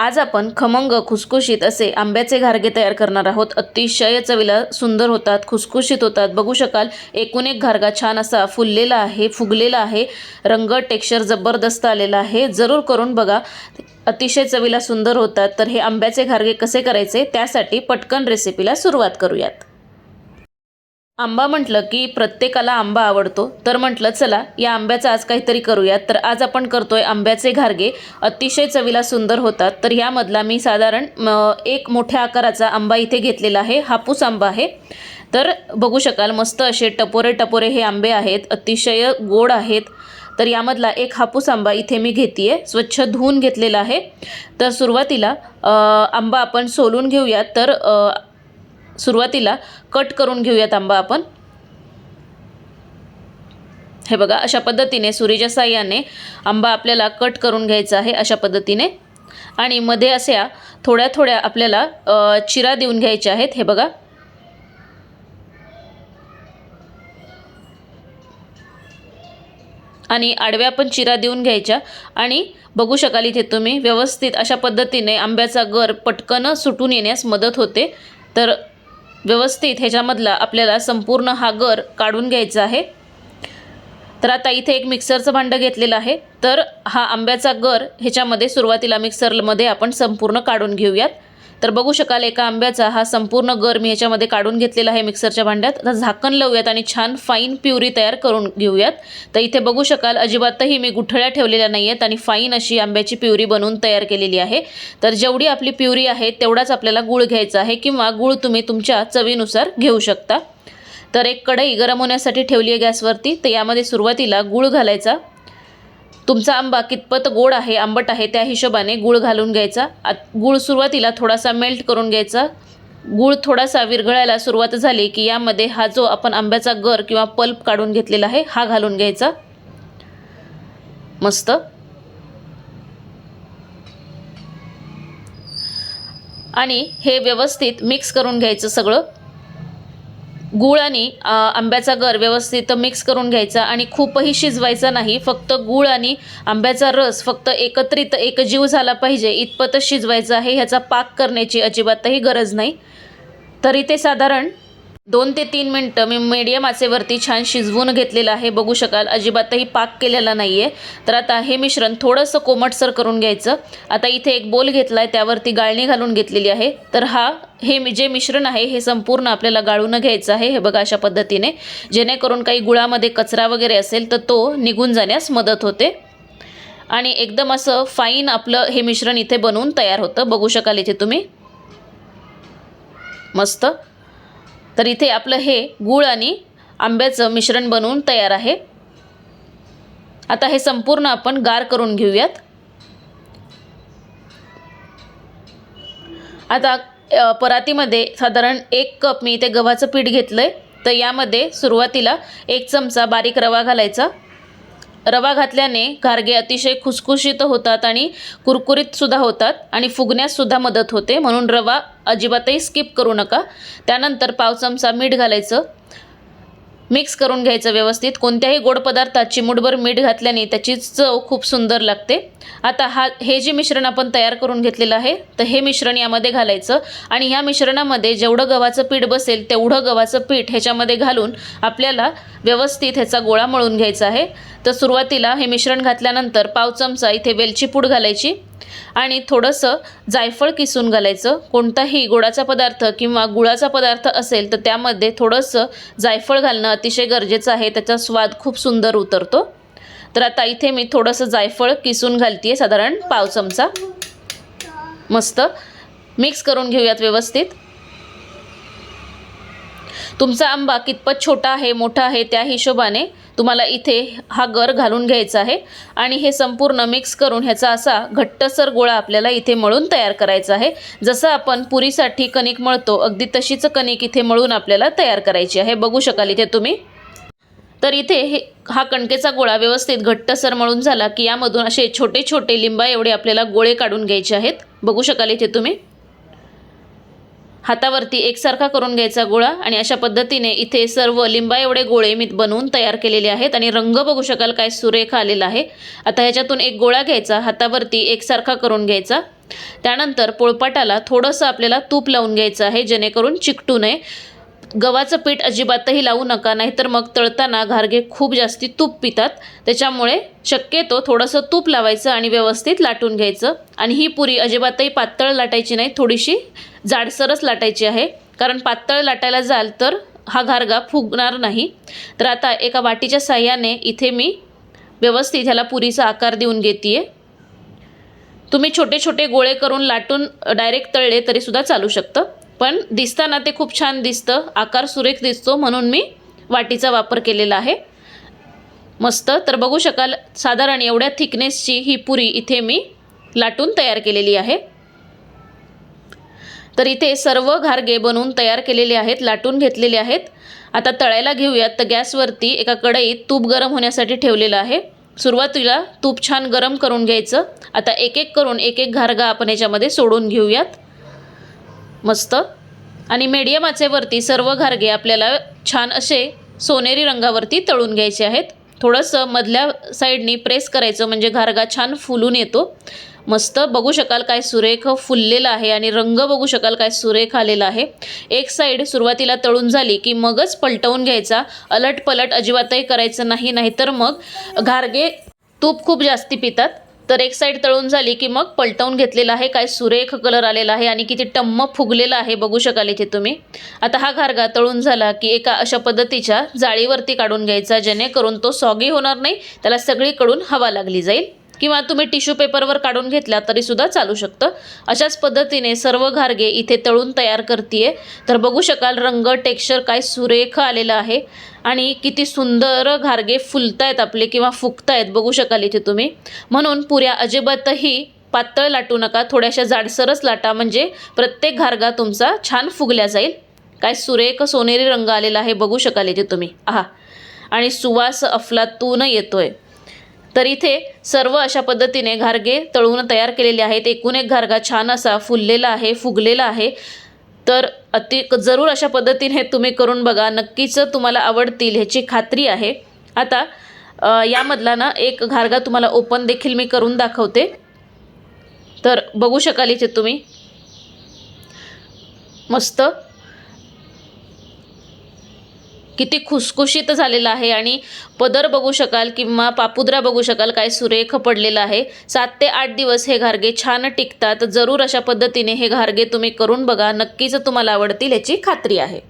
आज आपण खमंग खुसखुशीत असे आंब्याचे घारगे तयार करणार आहोत. अतिशय चवीला सुंदर होतात खुसखुशीत होतात. बघू शकाल एकूण एक घारगा छान असा फुललेला आहे फुगलेला आहे. रंग टेक्स्चर जबरदस्त आलेला आहे. जरूर करून बघा अतिशय चवीला सुंदर होतात. तर हे आंब्याचे घारगे कसे करायचे? त्यासाठी पटकन रेसिपीला सुरुवात करूयात. आंबा म्हटलं की प्रत्येकाला आंबा आवडतो. तर म्हटलं चला या आंब्याचं आज काहीतरी करूयात. तर आज आपण करतोय आंब्याचे घारगे. अतिशय चवीला सुंदर होतात. तर यामधला मी साधारण म, एक मोठ्या आकाराचा आंबा इथे घेतलेला आहे. हापूस आंबा आहे. तर बघू शकाल मस्त असे टपोरे टपोरे हे आंबे आहेत. अतिशय गोड आहेत. तर यामधला एक हापूस आंबा इथे मी घेते स्वच्छ धुवून घेतलेला आहे. तर सुरुवातीला आंबा आपण सोलून घेऊयात. तर सुरुवातीला कट करून घेऊयात आंबा आपण. हे बघा अशा पद्धतीने सुरीच्या साह्याने आंबा आपल्याला कट करून घ्यायचा आहे अशा पद्धतीने. आणि मध्ये अशा थोड्या थोड्या आपल्याला चिरा देऊन घ्यायच्या आहेत. हे बघा. आणि आडव्या पण चिरा देऊन घ्यायच्या. आणि बघू शकाल इथे तुम्ही व्यवस्थित अशा पद्धतीने आंब्याचा गर पटकन सुटून येण्यास मदत होते. तर व्यवस्थित ह्याच्यामधला आपल्याला संपूर्ण हा गर काढून घ्यायचा आहे. तर आता इथे एक मिक्सरचं भांडं घेतलेलं आहे. तर हा आंब्याचा गर ह्याच्यामध्ये सुरुवातीला मिक्सरमध्ये आपण संपूर्ण काढून घेऊयात. तर बघू शकाल एका आंब्याचा हा संपूर्ण गर मी ह्याच्यामध्ये काढून घेतलेला आहे मिक्सरच्या भांड्यात. आता झाकण लावूयात आणि छान फाईन प्युरी तयार करून घेऊयात. तर इथे बघू शकाल अजिबातही मी गुठळ्या ठेवलेल्या नाही आहेत आणि फाईन अशी आंब्याची प्युरी बनवून तयार केलेली आहे. तर जेवढी आपली प्युरी आहे तेवढाच आपल्याला गूळ घ्यायचा आहे किंवा गूळ तुम्ही तुमच्या चवीनुसार घेऊ शकता. तर एक कढई गरम होण्यासाठी ठेवली आहे गॅसवरती. तर यामध्ये सुरुवातीला गूळ घालायचा. तुमचा आंबा कितपत गोड आहे आंबट आहे त्या हिशोबाने गूळ घालून घ्यायचा. आत गूळ सुरुवातीला थोडासा मेल्ट करून घ्यायचा. गूळ थोडासा विरघळायला सुरुवात झाली की यामध्ये हा जो आपण आंब्याचा गर किंवा पल्प काढून घेतलेला आहे हा घालून घ्यायचा. मस्त. आणि हे व्यवस्थित मिक्स करून घ्यायचं सगळं. गूळ आणि आंब्याचा गर व्यवस्थित मिक्स करून घ्यायचा आणि खूपही शिजवायचा नाही. फक्त गूळ आणि आंब्याचा रस फक्त एकत्रित एकजीव झाला पाहिजे इतपतच शिजवायचा आहे. ह्याचा पाक करण्याची अजिबातही गरज नाही. तरी ते साधारण दोन ते तीन मिनटं मी मीडियम आचेवरती छान शिजवून घेतलेलं आहे. बघू शकाल अजिबातही पाक केलेला नाही आहे तर आता हे मिश्रण थोडंसं कोमटसर करून घ्यायचं. आता इथे एक बोल घेतला आहे त्यावरती गाळणी घालून घेतलेली आहे. तर हा हे मी- जे मिश्रण आहे हे संपूर्ण आपल्याला गाळून घ्यायचं आहे. हे बघा अशा पद्धतीने. जेणेकरून काही गुळामध्ये कचरा वगैरे असेल तर तो निघून जाण्यास मदत होते. आणि एकदम असं फाईन आपलं हे मिश्रण इथे बनवून तयार होतं. बघू शकाल इथे तुम्ही. मस्त. तर इथे आपलं हे गूळ आणि आंब्याचं मिश्रण बनवून तयार आहे. आता हे संपूर्ण आपण गार करून घेऊयात. आता परातीमध्ये साधारण एक कप मी इथे गव्हाचं पीठ घेतलं आहे तर यामध्ये सुरुवातीला एक चमचा बारीक रवा घालायचा. रवा घातल्याने घारगे अतिशय खुसखुशीत होतात आणि कुरकुरीतसुद्धा होतात आणि फुगण्याससुद्धा मदत होते. म्हणून रवा अजिबातही स्किप करू नका. त्यानंतर पाव चमचा मीठ घालायचं. मिक्स करून घ्यायचं व्यवस्थित. कोणत्याही गोड पदार्थात चिमूटभर मीठ घातल्याने त्याची चव खूप सुंदर लागते. आता हा हे जे मिश्रण आपण तयार करून घेतलेलं आहे तर हे मिश्रण यामध्ये घालायचं. आणि ह्या मिश्रणामध्ये जेवढं गव्हाचं पीठ बसेल तेवढं गव्हाचं पीठ ह्याच्यामध्ये घालून आपल्याला व्यवस्थित ह्याचा गोळा मळून घ्यायचा आहे. तर सुरुवातीला हे मिश्रण घातल्यानंतर पाव चमचा इथे वेलची पूड घालायची. आणि थोडंसं जायफळ किसून घालायचं. कोणताही गोडाचा पदार्थ किंवा गुळाचा पदार्थ असेल तर त्यामध्ये थोडंसं जायफळ घालणं अतिशय गरजेचं आहे. त्याचा स्वाद खूप सुंदर उतरतो. तर आता इथे मी थोडंसं जायफळ किसून घालते साधारण पाव चमचा. मस्त. मिक्स करून घेऊयात व्यवस्थित. तुमचा आंबा कितपत छोटा आहे मोठा आहे त्या हिशोबाने तुम्हाला इथे हा गर घालून घ्यायचा आहे आणि हे संपूर्ण मिक्स करून ह्याचा असा घट्टसर गोळा आपल्याला इथे मळून तयार करायचा आहे. जसं आपण पुरीसाठी कणिक मळतो अगदी तशीच कणिक इथे मळून आपल्याला तयार करायची आहे. बघू शकाल इथे तुम्ही. तर इथे हे हा कणकेचा गोळा व्यवस्थित घट्टसर मळून झाला की यामधून असे छोटे छोटे लिंबा एवढे आपल्याला गोळे काढून घ्यायचे आहेत. बघू शकाल इथे तुम्ही. हातावरती एकसारखा करून घ्यायचा गोळा आणि अशा पद्धतीने इथे सर्व लिंबा एवढे गोळे मी बनवून तयार केलेले आहेत आणि रंग बघू शकाल काय सुरेख आलेला आहे. आता ह्याच्यातून एक गोळा घ्यायचा हातावरती एकसारखा करून घ्यायचा. त्यानंतर पोळपाटाला थोडंसं आपल्याला तूप लावून घ्यायचं आहे जेणेकरून चिकटू नये. गव्हाचं पीठ अजिबातही लावू नका नाहीतर मग तळताना घारगे खूप जास्ती तूप पितात. त्याच्यामुळे शक्यतो थोडंसं तूप लावायचं आणि व्यवस्थित लाटून घ्यायचं. आणि ही पुरी अजिबातही पातळ लाटायची नाही थोडीशी जाडसरच लाटायची आहे. कारण पातळ लाटायला जाल तर हा घारगा फुगणार नाही. तर आता एका वाटीच्या साह्याने इथे मी व्यवस्थित ह्याला पुरीचा आकार देऊन घेते तुम्ही छोटे छोटे गोळे करून लाटून डायरेक्ट तळले तरीसुद्धा चालू शकतं. पण दिसताना ते खूप छान दिसतं. आकार सुरेख दिसतो म्हणून मी वाटीचा वापर केलेला आहे. मस्त. तर बघू शकाल साधारण एवढ्या थिकनेसची ही पुरी इथे मी लाटून तयार केलेली आहे. तर इथे सर्व घारगे बनवून तयार केलेले आहेत लाटून घेतलेले आहेत. आता तळायला घेऊयात. तर गॅसवरती एका कढईत तूप गरम होण्यासाठी ठेवलेलं आहे. सुरुवातीला तूप छान गरम करून घ्यायचं. आता एक एक करून एक एक घारगा आपण याच्यामध्ये सोडून घेऊयात. मस्त. आणि मीडियम आचेवरती सर्व घारगे आपल्याला छान असे सोनेरी रंगावरती तळून घ्यायचे आहेत. थोडंसं मधल्या साईडनी प्रेस करायचं म्हणजे घारगा छान फुलून येतो. मस्त. बघू शकाल काय सुरेख फुललेलं आहे आणि रंग बघू शकाल काय सुरेख आलेला आहे. एक साईड सुरुवातीला तळून झाली की मगच पलटवून घ्यायचा. अलट पलट अजिबातही करायचं नाही नाहीतर मग घारगे तूप खूप जास्ती पितात. तर एक साईड तळून झाली की मग पलटवून घेतलेला आहे. काय सुरेख कलर आलेला आहे आणि किती टम्म फुगलेला आहे बघू शकाल इथे तुम्ही. आता हा घारगा तळून झाला की एका अशा पद्धतीच्या जाळीवरती काढून घ्यायचा जेणेकरून तो सॉगी होणार नाही त्याला सगळीकडून हवा लागली जाईल. किंवा तुम्ही टिश्यू पेपरवर काढून घेतला तरीसुद्धा चालू शकतं. अशाच पद्धतीने सर्व घारगे इथे तळून तयार करते तर बघू शकाल रंग टेक्स्चर काय सुरेख आलेलं आहे आणि किती सुंदर घारगे फुलतायत आपले किंवा फुगतायत बघू शकाल इथे तुम्ही. म्हणून पुऱ्या अजिबातही पातळ लाटू नका. थोड्याशा जाडसरच लाटा म्हणजे प्रत्येक घारगा तुमचा छान फुगल्या जाईल. काय सुरेख सोनेरी रंग आलेला आहे बघू शकाल इथे तुम्ही. आहा. आणि सुवास अफलातून येतोय. तर इथे सर्व अशा पद्धतीने घारगे तळून तयार केलेले आहेत. एकूण एक घारगा छान असा फुललेला आहे फुगलेला आहे. तर अति जरूर अशा पद्धतीने तुम्ही करून बघा. नक्कीच तुम्हाला आवडतील ह्याची खात्री आहे. आता यामधला ना एक घारगा तुम्हाला ओपन देखील मी करून दाखवते. तर बघू शकाल इथे तुम्ही. मस्त. किती खुसखुशीत झालेला आहे आणि पदर बघू शकाल किंवा पापुद्रा बघू शकाल काय सुरेख पडलेला आहे. सात ते आठ दिवस हे घारगे छान टिकतात. जरूर अशा पद्धतीने हे घारगे तुम्ही करून बघा. नक्कीच तुम्हाला आवडतील याची खात्री आहे.